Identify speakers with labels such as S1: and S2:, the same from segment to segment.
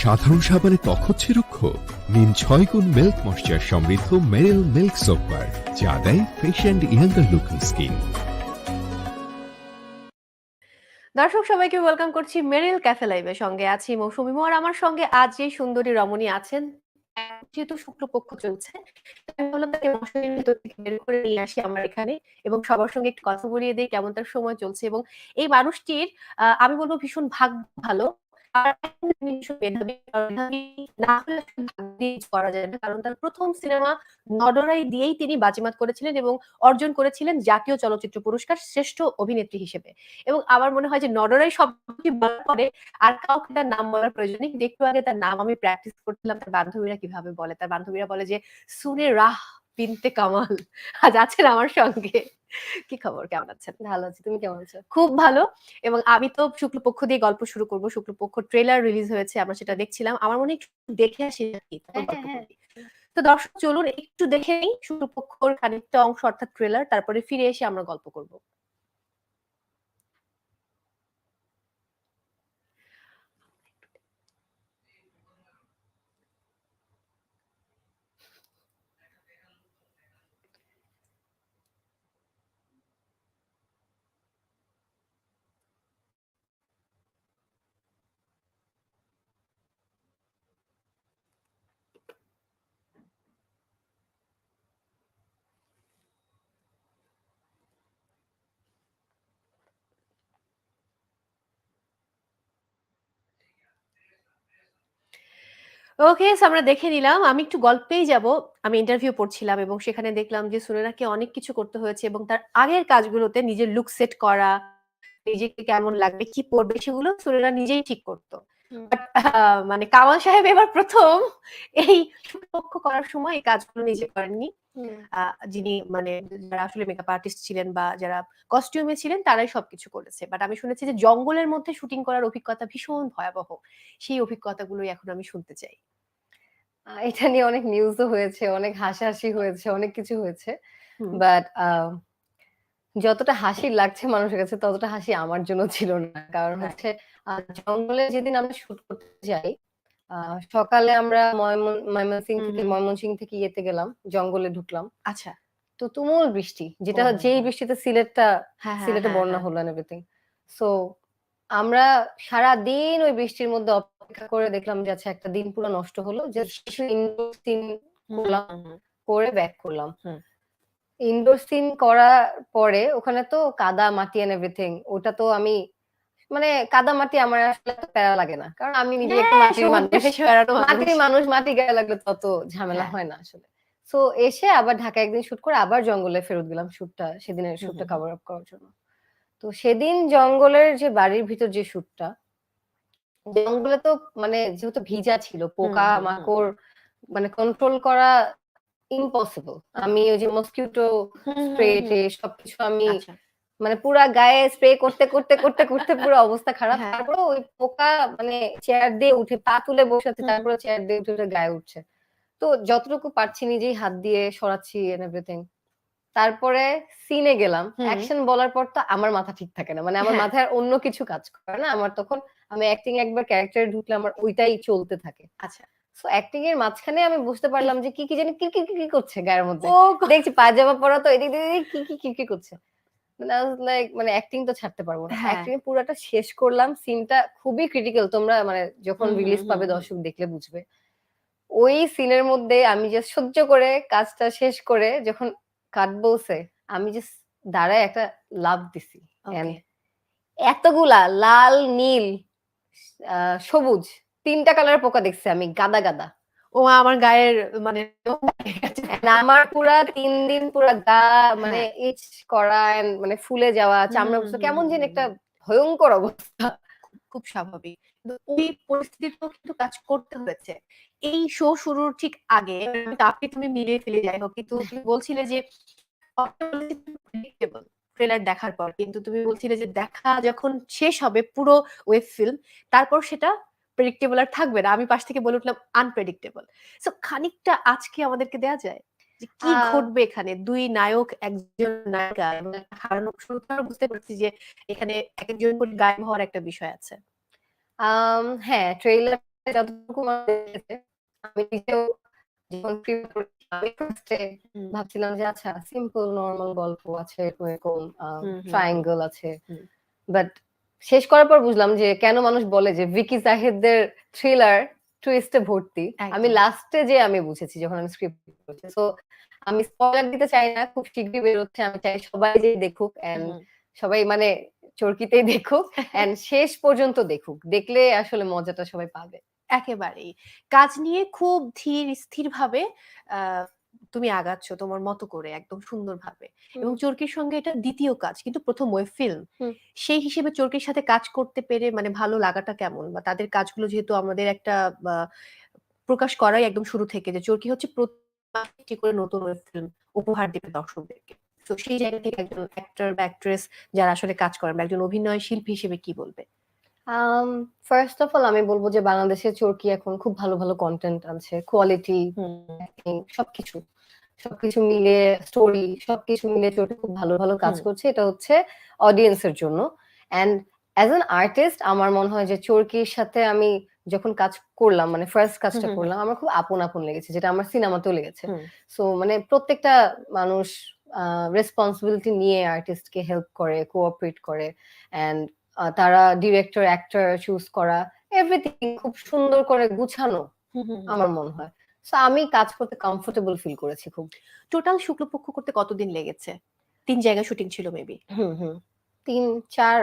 S1: সাধারণ সাবানে ত্বক হচ্ছে রুক্ষ। নিন ছয় গুণ মিল্ক ময়শ্চার সমৃদ্ধ মেরিল মিল্ক সোপার যা দেয় fresh and younger looking skin
S2: দর্শক, সবাইকে ওয়েলকাম করছি মেরিল ক্যাফে লাইভে সঙ্গে। আছি মৌসুমী আর আমার সঙ্গে আজ যে সুন্দরী রমণী আছেন যেহেতু শুক্লপক্ষ চলছে আমি ভাবলাম তাকে মশারির ভেতর থেকে বের করে নিয়ে আসি আমার এখানে এবং সবার সঙ্গে একটু কথা বলিয়ে দিই কেমন তার সময় চলছে এবং এই মানুষটির আমি বলব ভীষণ ভাগ ভালো। কারণ তার প্রথম সিনেমা নডরাই দিয়েই তিনি বাজিমাত করেছিলেন এবং অর্জন করেছিলেন জাতীয় চলচ্চিত্র পুরস্কার শ্রেষ্ঠ অভিনেত্রী হিসেবে। এবং আমার মনে হয় যে নডরাই শব্দটি বলার পরে আর কাউকে তার নাম বলার প্রয়োজন নেই। একটু আগে তার নাম আমি প্র্যাকটিস করছিলাম, তার বান্ধবীরা কীভাবে বলে? তার বান্ধবীরা বলে যে সুনে রাহ বিনতে কামাল। আজ আছেন আমার সঙ্গে। কি খবর? কেমন আছেন?
S3: ভালো আছি। তুমি কেমন আছো?
S2: খুব ভালো। এবং আমি তো শুক্লপক্ষ দিয়ে গল্প শুরু করব। শুক্লপক্ষ ট্রেলার রিলিজ হয়েছে আমরা সেটা দেখছিলাম। আমার মনে হয় একটু দেখে আসি
S3: হ্যাঁ, হ্যাঁ।
S2: তো দর্শক চলুন একটু দেখে নিই শুক্লপক্ষর খানিকটা অংশ অর্থাৎ ট্রেলার তারপরে ফিরে এসে আমরা গল্প করব। ওকে আমরা দেখে নিলাম আমি একটু গল্পেই যাব। আমি ইন্টারভিউ পড়ছিলাম এবং সেখানে দেখলাম যে সুনেরাকে অনেক কিছু করতে হয়েছে এবং তার আগের কাজগুলোতে নিজের লুক সেট করা নিজেকে কেমন লাগবে কি পড়বে সেগুলো সুনেরা নিজেই ঠিক করতো। বাট মানে কামাল সাহেব এবার প্রথম এই পক্ষ করার সময় এই কাজগুলো নিজে করেননি। যিনি মানে যারা আসলে মেকআপ আর্টিস্ট ছিলেন বা যারা কস্টিউমে ছিলেন তারাই সবকিছু করেছে। বাট আমি শুনেছি যে জঙ্গলের মধ্যে শুটিং করার অভিজ্ঞতা ভীষণ ভয়াবহ। সেই অভিজ্ঞতাগুলোই এখন আমি শুনতে চাই।
S3: এটা নিয়ে অনেক নিউজও হয়েছে অনেক হাসাহাসি হয়েছে অনেক কিছু হয়েছে
S2: হুম।
S3: বাট যতটা হাসি লাগছে মানুষের কাছে ততটা হাসি আমার জন্য ছিল না কারণ
S2: হ্যাঁ।
S3: হচ্ছে জঙ্গলে যেদিন আমরা শুট করতে যাই আহ, সকালে আমরা ময়মন-
S2: হুম
S3: থেকে
S2: হুম।
S3: ময়মনসিং থেকে ইয়েতে গেলাম জঙ্গলে ঢুকলাম
S2: আচ্ছা
S3: তো তুমুল বৃষ্টি যেটা
S2: হ্যাঁ,
S3: যেই
S2: হ্যাঁ।
S3: বৃষ্টিতে সিলেটটা
S2: হ্যাঁ হ্যাঁ
S3: সিলেটে
S2: হ্যাঁ,
S3: বন্যা
S2: হ্যাঁ।
S3: হলো এভরিথিং সো আমরা সারা দিন ওই বৃষ্টির মধ্যে অপেক্ষা করে দেখলাম যে আচ্ছা একটা দিন পুরো নষ্ট হলো জাস্ট কিছু ইনডোর সিন করলাম। করে ব্যাক করলাম ইনডোর সিন করার পরে ওখানে তো কাদা মাটি এন্ড এভরিথিং ওটা তো আমি মানে কাদা মাটি আমার আসলে প্যারা লাগে না কারণ আমি নিজে একটা
S2: হ্যাঁ,
S3: মাটির মানুষ মাটির
S2: মানুষ।
S3: মাটি গায়ে লাগলে তত ঝামেলা
S2: হ্যাঁ।
S3: হয় না আসলে সো এসে আবার ঢাকা একদিন শুট করে আবার জঙ্গলে ফেরত গেলাম শুটটা সেদিনের শুটটা কভার আপ করার জন্য তো সেদিন জঙ্গলের যে বাড়ির ভিতর যে শুটটা জঙ্গলে তো মানে যেহেতু ভিজা ছিল পোকা। মাকড় মানে কন্ট্রোল করা ইম্পসিবল আমি ওই যে মসকিউটো স্প্রে। সবকিছু আমি
S2: আচ্ছা
S3: মানে পুরা গায়ে স্প্রে করতে করতে করতে করতে পুরো অবস্থা খারাপ
S2: হ্যাঁ।
S3: তারপরে ওই পোকা মানে চেয়ার দিয়ে উঠে পা তুলে বসে আছে তারপরে চেয়ার দিয়ে উঠে গায়ে উঠছে তো যতটুকু পারছি নিজেই হাত দিয়ে সরাচ্ছি এভরিথিং তারপরে সিনে গেলাম। অ্যাকশন বলার পর তো আমার মাথা ঠিক থাকে না। মানে আমার
S2: হ্যাঁ।
S3: মাথায় আর অন্য কিছু কাজ করে না। আমার তখন আমি অ্যাক্টিং একবার ক্যারেক্টারে ঢুকলে আমার ওইটাই চলতে থাকে।
S2: আচ্ছা।
S3: সো অ্যাক্টিং এর মাঝখানে আমি বুঝতে পারলাম যে কি কি জানি কি কি কি কি করছে গায়ের মধ্যে। দেখছি পায়জামা পরা তো এদিক কি কি কি কি করছে। মানে লাইক মানে অ্যাক্টিং তো ছাড়তে পারব না। অ্যাক্টিং পুরোটা শেষ করলাম। সিনটা খুবই ক্রিটিক্যাল তোমরা মানে যখন রিলিজ পাবে দর্শক দেখলে বুঝবে। ওই সিনের মধ্যে আমি যে সহ্য করে কাজটা শেষ করে যখন কাট বলছে আমি জাস্ট দাঁড়ায় একটা লাভ দিছি। এতগুলা লাল নীল সবুজ তিনটা কালারের পোকা দেখছি আমি গাদা গাদা।
S2: ও আমার গায়ের মানে
S3: আমার পুরা তিন দিন পুরা গা মানে
S2: হ্যাঁ।
S3: ইচ করা and মানে ফুলে যাওয়া চামড়া কেমন যেন একটা ভয়ঙ্কর অবস্থা।
S2: খুব স্বাভাবিক। কিন্তু ওই পরিস্থিতিতেও কিন্তু কাজ করতে হয়েছে। এই শো শুরুর ঠিক আগে আপনি তুমি মিলিয়ে ফেলে যাই হোক, কিন্তু তুমি বলছিলে যে ট্রেলার দেখার পর, কিন্তু তুমি বলছিলে যে দেখা যখন শেষ হবে পুরো ওয়েব ফিল্ম তারপর সেটা প্রেডিক্টেবল আর থাকবে না। আমি পাশ থেকে বলে উঠলাম আনপ্রেডিক্টেবল সো খানিকটা আজকে আমাদেরকে দেয়া যায়। যে কি ঘটবে এখানে? দুই নায়ক একজন নায়িকা এবং একটা হারানো শুরুতে বুঝতে পারছি যে এখানে এক একজন করে গায়েব হওয়ার একটা বিষয় আছে।
S3: হ্যাঁ, ট্রেইলার যতটুকু আমি নিজেও যখন ভাবছিলাম যে আচ্ছা সিম্পল নরমাল গল্প আছে এরকম ট্রায়াঙ্গল আছে। বাট শেষ করার পর বুঝলাম যে কেন মানুষ বলে যে ভিকি জাহিদের থ্রিলার টুইস্টে ভর্তি। আমি লাস্টে যে আমি বুঝেছি যখন আমি স্ক্রিপ্ট করছি। সো আমি স্পয়লার দিতে চাই না খুব শীঘ্রই বেরোচ্ছে আমি চাই সবাই যে দেখুক এন্ড সবাই মানে চরকিতেই দেখুক এন্ড শেষ পর্যন্ত দেখুক। দেখলে আসলে মজাটা সবাই পাবে।
S2: একেবারেই। কাজ নিয়ে খুব ধীর স্থির ভাবে আহ, তুমি আগাচ্ছ তোমার মতো করে একদম সুন্দরভাবে এবং চরকির সঙ্গে এটা দ্বিতীয় কাজ কিন্তু প্রথম ওয়েব ফিল্ম সেই হিসেবে চরকির সাথে কাজ করতে পেরে মানে ভালো লাগাটা কেমন? বা তাদের কাজগুলো যেহেতু আমাদের একটা প্রকাশ করাই একদম শুরু থেকে যে চরকি হচ্ছে প্রতি করে নতুন ওয়েব ফিল্ম উপহার দেবে দর্শকদেরকে। তো সেই জায়গা থেকে একজন অ্যাক্টর বা অ্যাক্ট্রেস যারা আসলে কাজ করেন বা একজন অভিনয় শিল্পী হিসেবে কি বলবে?
S3: ফার্স্ট অফ অল আমি বলব যে বাংলাদেশের চরকি এখন খুব ভালো ভালো কন্টেন্ট আছে কোয়ালিটি সবকিছু। সবকিছু মিলে স্টোরি সবকিছু মিলে চোটে খুব ভালো ভালো কাজ করছে। এটা হচ্ছে অডিয়েন্সের জন্য। অ্যান্ড অ্যাজ অ্যান আর্টিস্ট আমার মনে হয় যে চরকির সাথে আমি যখন কাজ করলাম মানে ফার্স্ট কাজটা করলাম আমার খুব আপন আপন লেগেছে যেটা আমার সিনেমাতেও লেগেছে। সো মানে প্রত্যেকটা মানুষ রেসপন্সিবিলিটি নিয়ে আর্টিস্টকে হেল্প করে কোঅপারেট করে। অ্যান্ড তারা ডিরেক্টর অ্যাক্টর চুজ করা এভরিথিং খুব সুন্দর করে গুছানো। আমার মনে হয়। সো আমি কাজ করতে কমফোর্টেবল ফিল করেছি খুব।
S2: টোটাল শুক্লপক্ষ করতে কতদিন লেগেছে? তিন জায়গায় শুটিং ছিল মেবি
S3: হুম হুম। তিন চার।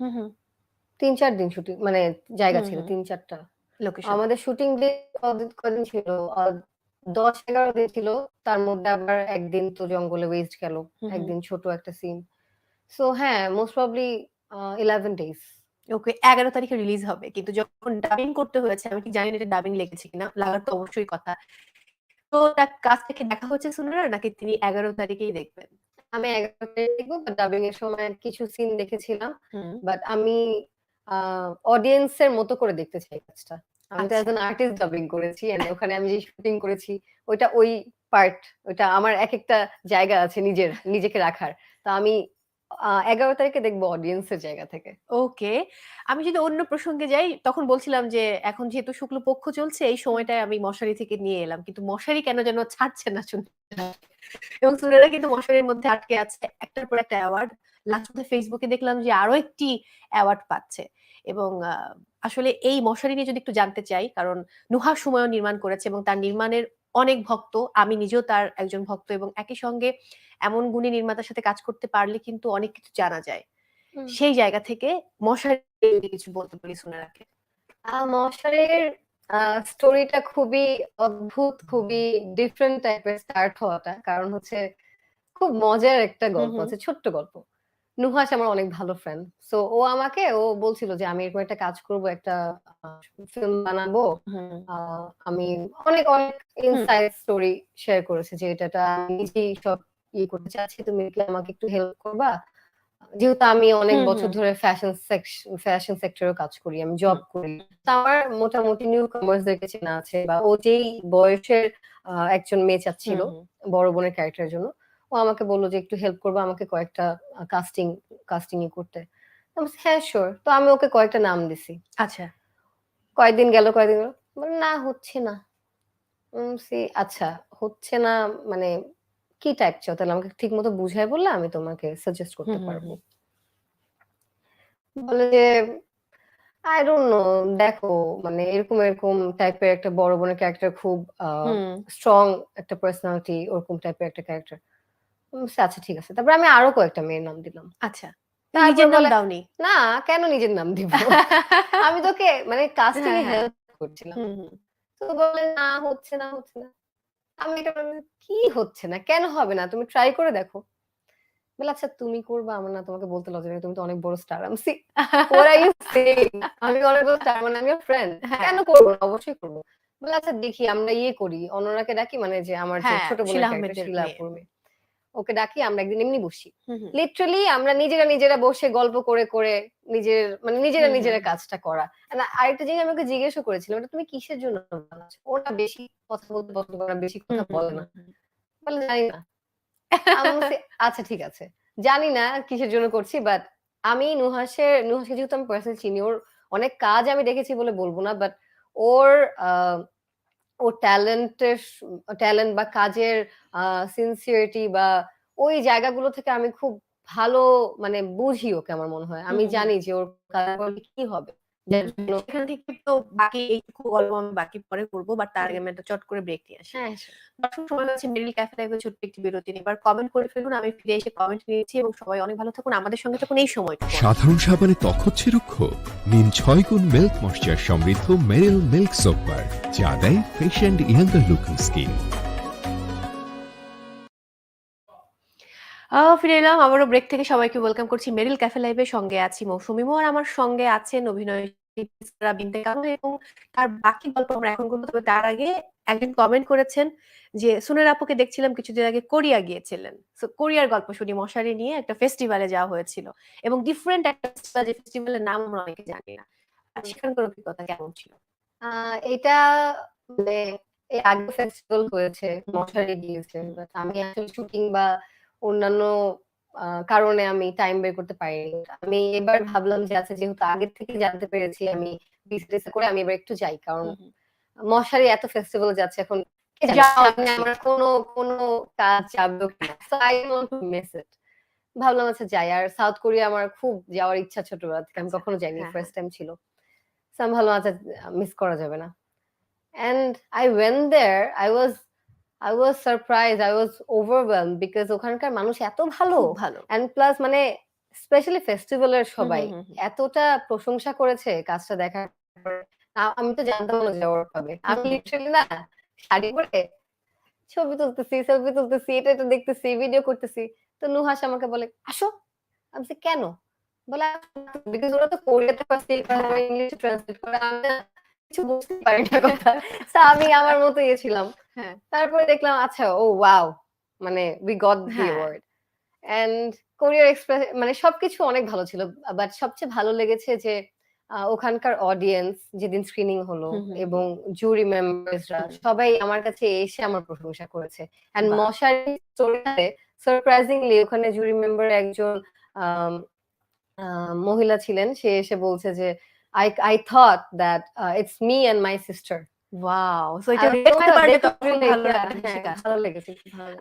S2: হুম হুম।
S3: তিন চার দিন শুটিং মানে জায়গা ছিল তিন চারটা।
S2: লোকেশন
S3: আমাদের শুটিং ডে কদিন ছিল? দশ এগারো দিন ছিল। তার মধ্যে আবার একদিন তো জঙ্গলে ওয়েস্ট গেল। একদিন ছোট একটা সিন সো হ্যাঁ most probably eleven days
S2: okay এগারো তারিখে রিলিজ হবে কিন্তু যখন ডাবিং করতে হয়েছে আমি ঠিক জানি না এটা ডাবিং লেগেছে কিনা লাগার তো অবশ্যই কথা। তো তার থেকে দেখা হচ্ছে সুন্দর নাকি তিনি এগারো তারিখেই দেখবেন?
S3: আমি এগারো তারিখ দেখব বাট ডাবিং এর সময় কিছু সিন দেখেছিলাম বাট আমি অডিয়েন্সের মতো করে দেখতে চাই কাজটা। আমি তো অ্যান আর্টিস্ট ডাবিং করেছি ওখানে আমি যে শুটিং করেছি ওইটা ওই পার্ট ওইটা আমার এক একটা জায়গা আছে নিজের নিজেকে রাখার। তো আমি এগারো তারিখে দেখব অডিয়েন্সের জায়গা থেকে।
S2: ওকে। আমি যদি অন্য প্রসঙ্গে যাই, তখন বলছিলাম যে, এখন যেহেতু শুক্লপক্ষ চলছে, এই সময়টায় আমি মশারি থেকে নিয়ে এলাম। কিন্তু মশারি কেন যেন ছাড়ছে না শুনতে এবং সুরেরা কিন্তু মশারির মধ্যে আটকে আছে একটার পর একটা অ্যাওয়ার্ড লাস্ট ফেসবুকে দেখলাম যে, আরও একটি অ্যাওয়ার্ড পাচ্ছে। এবং আসলে এই মশারি নিয়ে যদি একটু জানতে চাই, কারণ নুহা সময়ও নির্মাণ করেছে এবং তার নির্মাণের অনেক ভক্ত আমি নিজেও তার একজন ভক্ত এবং একই সঙ্গে এমন গুণী নির্মাতার সাথে কাজ করতে পারলে কিন্তু অনেক কিছু জানা যায়। সেই জায়গা থেকে মশারি কিছু বলতে পারি সুনেরাকে
S3: আহ, মশারির স্টোরিটা খুবই অদ্ভুত খুবই ডিফারেন্ট টাইপের স্টার্ট হওয়াটা। কারণ হচ্ছে খুব মজার একটা গল্প। আছে ছোট্ট গল্প। নুহাস আমার অনেক ভালো ফ্রেন্ড সো ও আমাকে ও বলছিল যে আমি এরকম একটা কাজ করব একটা ফিল্ম বানাবো। আমি অনেক অনেক ইনসাইড স্টোরি শেয়ার করেছে যে এটা নিজেই সব ইয়ে করতে চাচ্ছি তুমি কি আমাকে একটু হেল্প করবা? যেহেতু আমি অনেক বছর ধরে ফ্যাশন ফ্যাশন সেক্টরেও কাজ করি আমি জব করি। আমার মোটামুটি নিউ কমার্সদেরকে চেনা আছে বা ও যেই বয়সের একজন মেয়ে চাচ্ছিল বড় বোনের ক্যারেক্টারের জন্য ও আমাকে বলল যে একটু হেল্প করবে আমাকে কয়েকটা কাস্টিং কাস্টিং করতে। হ্যাঁ শিওর তো আমি ওকে কয়েকটা নাম দিছি।
S2: আচ্ছা।
S3: কয়েকদিন গেল কয়েকদিন গেল। বলে, না হচ্ছে না। আচ্ছা হচ্ছে না মানে কি টাইপ চাও? তাহলে আমাকে ঠিক মতো বুঝাই বললে আমি তোমাকে সাজেস্ট করতে পারব। বলে যে আই ডোন্ট নো দেখো মানে এরকম এরকম টাইপের একটা বড় বোনের ক্যারেক্টার খুব স্ট্রং একটা পার্সোনালিটি ওরকম টাইপের একটা ক্যারেক্টার আচ্ছা ঠিক আছে। তারপর আমি আরও কয়েকটা মেয়ের নাম দিলাম।
S2: আচ্ছা নিজের নাম দাওনি?
S3: না কেন নিজের নাম দিব? আমি তোকে মানে কাস্টিং
S2: হ্যাঁ, হ্যাঁ।
S3: হেল্প করছিলাম। তো বলে না হচ্ছে না হচ্ছে না। আমি এটা কি হচ্ছে না? কেন হবে না? তুমি ট্রাই করে দেখো। বলে আচ্ছা তুমি করবা আমার না তোমাকে বলতে লজ্জা লাগে তুমি তো অনেক বড় স্টার আমি সি are you আমি অনেক বড় স্টার মানে আমি ফ্রেন্ড
S2: হ্যাঁ।
S3: কেন করব না? অবশ্যই করব। বলে আচ্ছা দেখি আমরা ইয়ে করি। অন্যরাকে ডাকি মানে যে আমার
S2: হ্যাঁ,
S3: ছোট বোনের
S2: শিলা
S3: ক্যারেক্টার ওকে ডাকি আমরা একদিন এমনি বসি। লিটারালি আমরা নিজেরা নিজেরা বসে গল্প করে করে নিজের মানে নিজেরা নিজেরা কাজটা করা। আরেকটা জিনিস আমি ওকে জিজ্ঞেসও করেছিলাম এটা তুমি কিসের জন্য ওটা বেশি কথা বলতে পছন্দ করে বেশি কথা বলে না। বলে জানি না। আচ্ছা ঠিক আছে। জানি না কিসের জন্য করছি বাট আমি নুহাসের নুহাসকে যেহেতু আমি পার্সোনালি চিনি ওর অনেক কাজ আমি দেখেছি বলে বলব না but or ah, or ট্যালেন্টের talent বা কাজের সিনসিয়রিটি বা ওই জায়গাগুলো থেকে আমি খুব ভালো মানে বুঝি ওকে আমার মনে হয় আমি। জানি যে ওর কি হবে যার জন্য
S2: এখান থেকে তো বাকি এইটুকু গল্প আমি বাকি পরে করব বাট তার আগে আমি একটা চট করে ব্রেক নিয়ে আসি।
S3: হ্যাঁ
S2: দর্শক সময় মেরিল ক্যাফে লাইভে ছোট্ট একটি বিরতি এবার কমেন্ট করে ফেলুন আমি ফিরে এসে কমেন্ট নিয়েছি এবং সবাই অনেক ভালো থাকুন। আমাদের সঙ্গে থাকুন এই সময়টুকু
S1: সাধারণ সাবানে ত্বক হচ্ছে রুক্ষ নিন ছয় গুণ মিল্ক ময়শ্চার সমৃদ্ধ মেরিল মিল্ক সোপার যা দেয় fresh and younger looking skin
S2: ah, ফিরে এলাম। আবারও ব্রেক থেকে সবাইকে ওয়েলকাম করছি। মেরিল ক্যাফে লাইভে সঙ্গে আছি মৌসুমী মোর আমার সঙ্গে আছেন অভিনয় এবং তার বাকি গল্প আমরা এখন করব। তবে তার আগে একজন কমেন্ট করেছেন যে সুনের আপুকে দেখছিলাম কিছুদিন আগে কোরিয়া গিয়েছিলেন। কোরিয়ার গল্প শুনি মশারি নিয়ে একটা ফেস্টিভ্যালে যাওয়া হয়েছিল এবং ডিফারেন্ট একটা ফেস্টিভ্যালের নাম আমরা অনেকে জানি না। সেখানকার অভিজ্ঞতা কেমন ছিল?
S3: এটা মানে এই আগে ফেস্টিভ্যাল হয়েছে মশারি গিয়েছে। আমি আসলে শুটিং বা অন্যান্য কারণে আমি টাইম বের করতে পারিনি। আমি এবার ভাবলাম যে আচ্ছা যেহেতু আগের থেকে জানতে পেরেছি আমি বিজনেস করে আমি এবার একটু যাই। কারণ মশারি এত ফেস্টিভ্যাল যাচ্ছে এখন আমার কোনো কোনো কাজ যাবে আই ভাবলাম আচ্ছা যাই। আর সাউথ কোরিয়া আমার খুব যাওয়ার ইচ্ছা ছোটবেলা থেকে। আমি
S2: আচ্ছা,
S3: কখনো যাইনি
S2: হ্যাঁ,
S3: ফার্স্ট টাইম ছিল। আমি ভাবলাম আচ্ছা মিস করা যাবে না। And I went there I was I was surprised I was overwhelmed because ওখানকার মানুষ এত ভালো
S2: ভালো।
S3: and plus মানে স্পেশালি ফেস্টিভ্যালের সবাই এতটা প্রশংসা করেছে কাজটা দেখার আমি তো জানতাম না যে award পাবে আমি লিটারালি না শাড়ি পরে ছবি তুলতেছি ছবি তুলতেছি এটা এটা দেখতেছি ভিডিও করতেছি। তো নুহাস আমাকে বলে আসো। আমি কেন? বলে বিকজ ওরা তো কোরিয়াতে ইংলিশে ট্রান্সলেট করে। আমি কিছু বুঝতে পারি না কথা। আমি আমার মতো ইয়ে ছিলাম।
S2: হ্যাঁ।
S3: তারপরে দেখলাম আচ্ছা ও ওয়াও মানে we got the. Award and courier express মানে সবকিছু অনেক ভালো ছিল। বাট সবচেয়ে ভালো লেগেছে যে ওখানকার অডিয়েন্স যেদিন স্ক্রিনিং হলো। এবং জুরি মেম্বার্সরা সবাই আমার কাছে এসে আমার প্রশংসা করেছে। এন্ড। মশারি স্টোরিতে সারপ্রাইজিংলি ওখানে জুরি মেম্বার একজন মহিলা ছিলেন। সে এসে বলছে যে মাই সিস্টার
S2: ওয়াও সো এটা
S3: আর
S2: দেখতে
S3: ওটা
S2: তখন ভালো
S3: হ্যাঁ, হ্যাঁ। ভালো লেগেছে।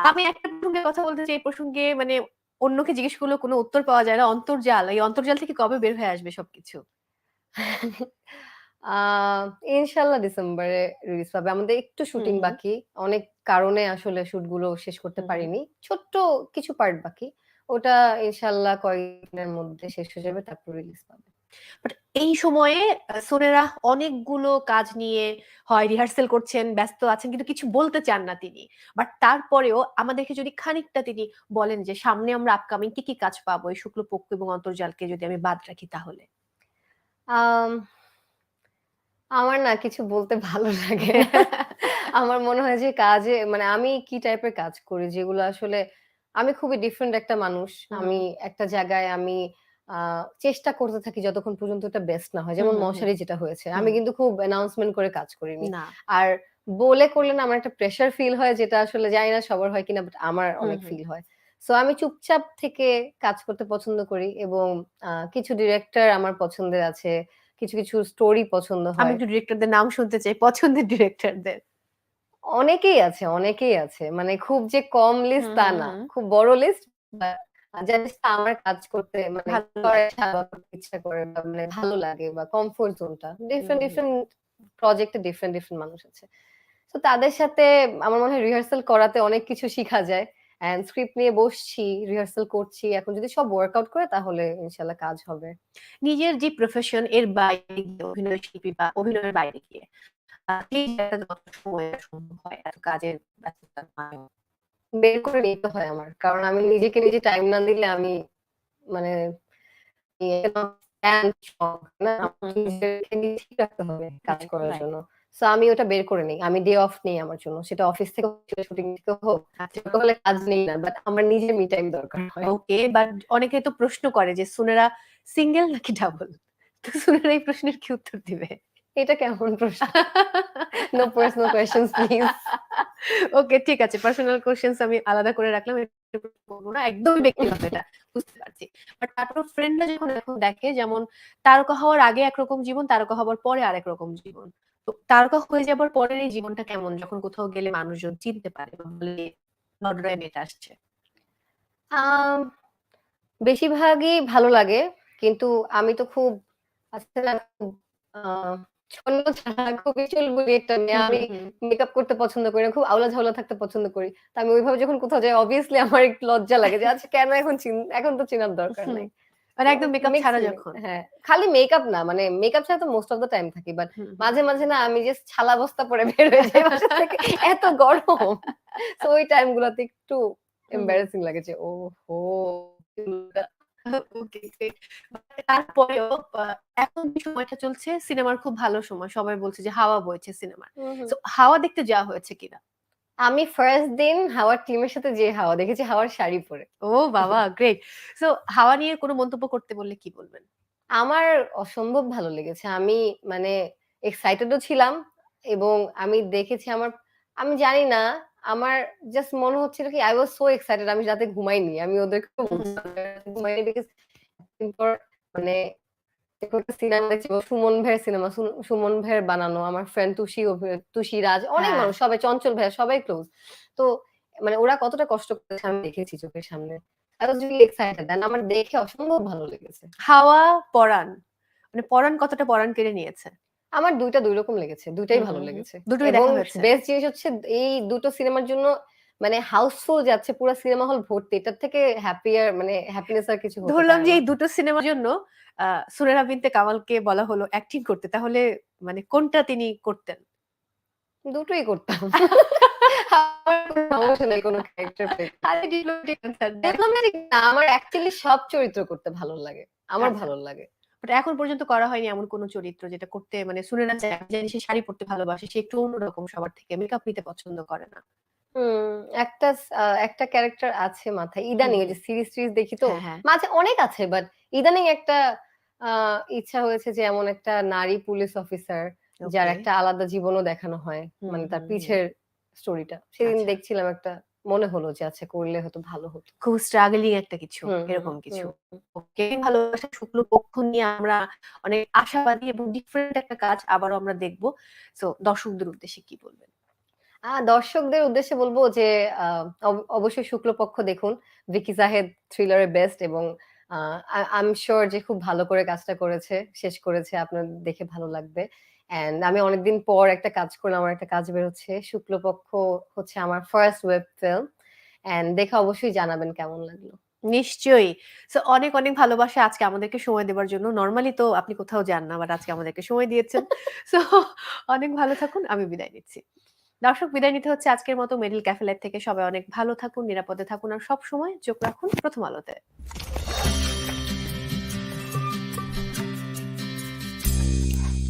S2: আমি একটা প্রসঙ্গে কথা বলতে চাই প্রসঙ্গে মানে অন্যকে জিজ্ঞেস করলেও কোনো উত্তর পাওয়া যায় না অন্তর্জাল। এই অন্তর্জাল থেকে কবে বের হয়ে আসবে সবকিছু?
S3: ইনশাল্লাহ ডিসেম্বরে রিলিজ পাবে। আমাদের একটু শুটিং। বাকি। অনেক কারণে আসলে শুটগুলো শেষ করতে। পারিনি। ছোট্ট কিছু পার্ট বাকি। ওটা ইনশাল্লাহ কয়েকদিনের মধ্যে শেষ হয়ে যাবে তারপর রিলিজ পাবে।
S2: বাট এই সময়ে সোনেরা অনেকগুলো কাজ নিয়ে হয় রিহার্সেল করছেন ব্যস্ত আছেন কিন্তু কিছু বলতে চান না তিনি। বাট তারপরেও আমাদেরকে যদি খানিকটা তিনি বলেন যে সামনে আমরা আপকামিং কি কি কাজ পাবো? এই শুক্লপক্ষ এবং অন্তর্জালকে যদি আমি বাদ রাখি তাহলে।
S3: আম, আমার না কিছু বলতে ভালো লাগে। আমার মনে হয় যে কাজে মানে আমি কি টাইপের কাজ করি? যেগুলো আসলে আমি খুবই ডিফারেন্ট একটা মানুষ। আমি একটা জায়গায় আমি চেষ্টা করতে থাকি যতক্ষণ পর্যন্ত এটা বেস্ট না হয়। যেমন। মশারি যেটা হয়েছে আমি কিন্তু খুব অ্যানাউন্সমেন্ট করে কাজ করিনি।
S2: না।
S3: আর বলে করলে না আমার একটা প্রেশার ফিল হয় যেটা আসলে জানি না সবার হয় কিনা বাট আমার অনেক ফিল হয়। সো আমি চুপচাপ থেকে কাজ করতে পছন্দ করি এবং কিছু ডিরেক্টর আমার পছন্দের আছে কিছু কিছু স্টোরি পছন্দ হয়।
S2: আমি একটু ডিরেক্টরদের নাম শুনতে চাই পছন্দের ডিরেক্টরদের
S3: অনেকেই আছে অনেকেই আছে। মানে খুব যে কম লিস্ট তা না খুব বড় লিস্ট যাদের আমার কাজ করতে মানে ইচ্ছা করে বা মানে ভালো লাগে বা কমফোর্ট জোনটা ডিফারেন্ট। ডিফারেন্ট প্রজেক্টে ডিফারেন্ট ডিফারেন্ট মানুষ আছে। তো তাদের সাথে আমার মনে হয় রিহার্সাল করাতে অনেক কিছু শেখা যায়। এন্ড স্ক্রিপ্ট নিয়ে বসছি রিহার্সাল করছি। এখন যদি সব ওয়ার্কআউট করে তাহলে ইনশাল্লাহ কাজ হবে।
S2: নিজের যে প্রফেশন এর বাইরে গিয়ে অভিনয় শিল্পী বা অভিনয়ের বাইরে গিয়ে হয় কাজের ব্যস্ততার।
S3: বের করে নিতে হয় আমার। কারণ আমি নিজেকে নিজে টাইম না দিলে আমি মানে ঠিক রাখতে হবে কাজ করার জন্য। সো আমি ওটা বের করে নিই। আমি ডে অফ নেই আমার জন্য। সেটা অফিস থেকে শুটিং থেকে হোক
S2: আচ্ছা।
S3: হলে কাজ নেই না বাট আমার নিজের মি টাইম দরকার হয়।
S2: ওকে বাট অনেকে তো প্রশ্ন করে যে সুনেরা সিঙ্গেল নাকি ডাবল তো সুনেরা এই প্রশ্নের কি উত্তর দিবে?
S3: এটা কেমন প্রশ্ন? No personal questions please
S2: okay ঠিক আছে। পার্সোনাল কোশ্চেন্স আমি আলাদা করে রাখলাম একদমই ব্যক্তিগত এটা বুঝতে পারছি। বাট তারপর ফ্রেন্ডরা যখন এখন দেখে যেমন তারকা হওয়ার আগে একরকম জীবন তারকা হওয়ার পরে আরেক রকম জীবন। তো তারকা হয়ে যাবার পরের এই জীবনটা কেমন? যখন কোথাও গেলে মানুষজন চিনতে পারে বলে নডরায় মেয়েটা আসছে।
S3: বেশিরভাগই ভালো লাগে কিন্তু আমি তো খুব আহ, ছন্ন ছাড়া খুবই চুলবুলি একটা মেয়ে আমি মেকআপ করতে পছন্দ করি না খুব আওলা ঝাওলা থাকতে পছন্দ করি। তো আমি ওইভাবে যখন কোথাও যাই অবভিয়াসলি আমার একটু লজ্জা লাগে যে আচ্ছা কেন এখন এখন তো চেনার দরকার নাই।
S2: মানে একদম মেকআপ
S3: Mix
S2: ছাড়া যখন।
S3: হ্যাঁ খালি মেকআপ না মানে মেকআপ ছাড়া তো মোস্ট অফ দ্য টাইম থাকি বাট। মাঝে মাঝে না আমি যে ছালা বস্তা পরে বের হয়ে যাই বাসা থেকে। এত গরম। তো ওই টাইম গুলাতে একটু এম্বারেসিং লাগে যে ও হো
S2: তারপরেও এখন যে সময়টা চলছে সিনেমার খুব ভালো সময়। সবাই বলছে যে হাওয়া বইছে সিনেমার। তো হাওয়া দেখতে যাওয়া হয়েছে কিনা?
S3: আমি ফার্স্ট দিন হাওয়ার টিমের সাথে যে হাওয়া দেখেছি হাওয়ার শাড়ি পরে।
S2: ও বাবা গ্রেট সো হাওয়া নিয়ে কোনো মন্তব্য করতে বললে কি বলবেন?
S3: আমার অসম্ভব ভালো লেগেছে। আমি মানে এক্সাইটেডও ছিলাম এবং আমি দেখেছি আমার আমি জানি না আমার জাস্ট মনে হচ্ছিল কি আই ওয়াজ সো এক্সাইটেড আমি রাতে ঘুমাইনি। আমি ওদেরকে ঘুমাইনি বিকজ মানে সিনেমা দেখছি সুমন ভাইয়ের সিনেমা সুমন ভাইয়ের বানানো আমার ফ্রেন্ড তুষি তুষি রাজ অনেক
S2: হ্যাঁ।
S3: মানুষ সবাই চঞ্চল ভাইয়া সবাই ক্লোজ তো মানে ওরা কতটা কষ্ট করেছে আমি দেখেছি চোখের সামনে। আই ওয়াজ রিয়েলি এক্সাইটেড আমার দেখে অসম্ভব ভালো লেগেছে।
S2: হাওয়া পরাণ মানে পরাণ কতটা পরাণ কেড়ে নিয়েছে।
S3: আমার দুইটা দুই রকম লেগেছে দুইটাই ভালো লেগেছে।
S2: দুটোই দেখা হয়েছে।
S3: বেস্ট জিনিস হচ্ছে এই দুটো সিনেমার জন্য মানে হাউসফুল যাচ্ছে পুরো সিনেমা হল ভর্তি এটার থেকে হ্যাপিয়ার মানে হ্যাপিনেস আর কিছু
S2: ধরলাম যে এই দুটো সিনেমার জন্য সুরেরা বিনতে কামালকে বলা হলো অ্যাক্টিং করতে তাহলে মানে কোনটা তিনি করতেন?
S3: দুটোই করতাম। আমার অ্যাকচুয়ালি সব চরিত্র করতে ভালো লাগে আমার
S2: আচ্ছা।
S3: ভালো লাগে।
S2: But এখন পর্যন্ত করা হয়নি এমন কোন চরিত্র যেটা করতে মানে সুরেরা চায় আমি জানি সে শাড়ি পরতে ভালোবাসে সে একটু অন্যরকম সবার থেকে মেকআপ নিতে পছন্দ করে না।
S3: হুম একটা একটা ক্যারেক্টার আছে মাথায় ইদানিং যে সিরিজ সিরিজ দেখি তো
S2: হ্যাঁ, হ্যাঁ।
S3: মাঝে অনেক আছে বাট ইদানিং একটা আহ, ইচ্ছা হয়েছে যে এমন একটা নারী পুলিশ অফিসার যার একটা আলাদা জীবনও দেখানো হয় মানে তার পিছের স্টোরিটা সেদিন
S2: আচ্ছা।
S3: দেখছিলাম একটা মনে হলো যে আচ্ছা করলে হয়তো ভালো হতো।
S2: খুব স্ট্রাগলিং একটা কিছু এরকম কিছু। ওকে ভালোবাসা শুক্লপক্ষ নিয়ে আমরা অনেক আশাবাদী এবং ডিফারেন্ট একটা কাজ আবারও আমরা দেখব। সো দর্শকদের উদ্দেশ্যে কি বলবেন?
S3: আহ, দর্শকদের উদ্দেশ্যে বলব যে অবশ্যই শুক্লপক্ষ দেখুন। ভিকি জাহেদ থ্রিলারের বেস্ট এবং আই এম শিওর যে খুব ভালো করে কাজটা করেছে শেষ করেছে। আপনার দেখে ভালো লাগবে। এন্ড আমি অনেকদিন পর একটা কাজ করলাম আমার একটা কাজ বেরোচ্ছে শুক্লপক্ষ হচ্ছে আমার ফার্স্ট ওয়েব ফিল্ম অ্যান্ড দেখে অবশ্যই জানাবেন কেমন লাগল।
S2: নিশ্চয়ই। সো অনেক অনেক ভালোবাসা আজকে আমাদেরকে সময় দেওয়ার জন্য। নর্মালি তো আপনি কোথাও যান না বাট আজকে আমাদেরকে সময় দিয়েছেন। সো অনেক ভালো থাকুন, আমি বিদায় নিচ্ছি। দর্শক, বিদায় নিতে হচ্ছে আজকের মতো মেরিল ক্যাফে লাইফ থেকে। সবাই অনেক ভালো থাকুন, নিরাপদে থাকুন, আর সব সময় চোখ রাখুন প্রথম আলোতে।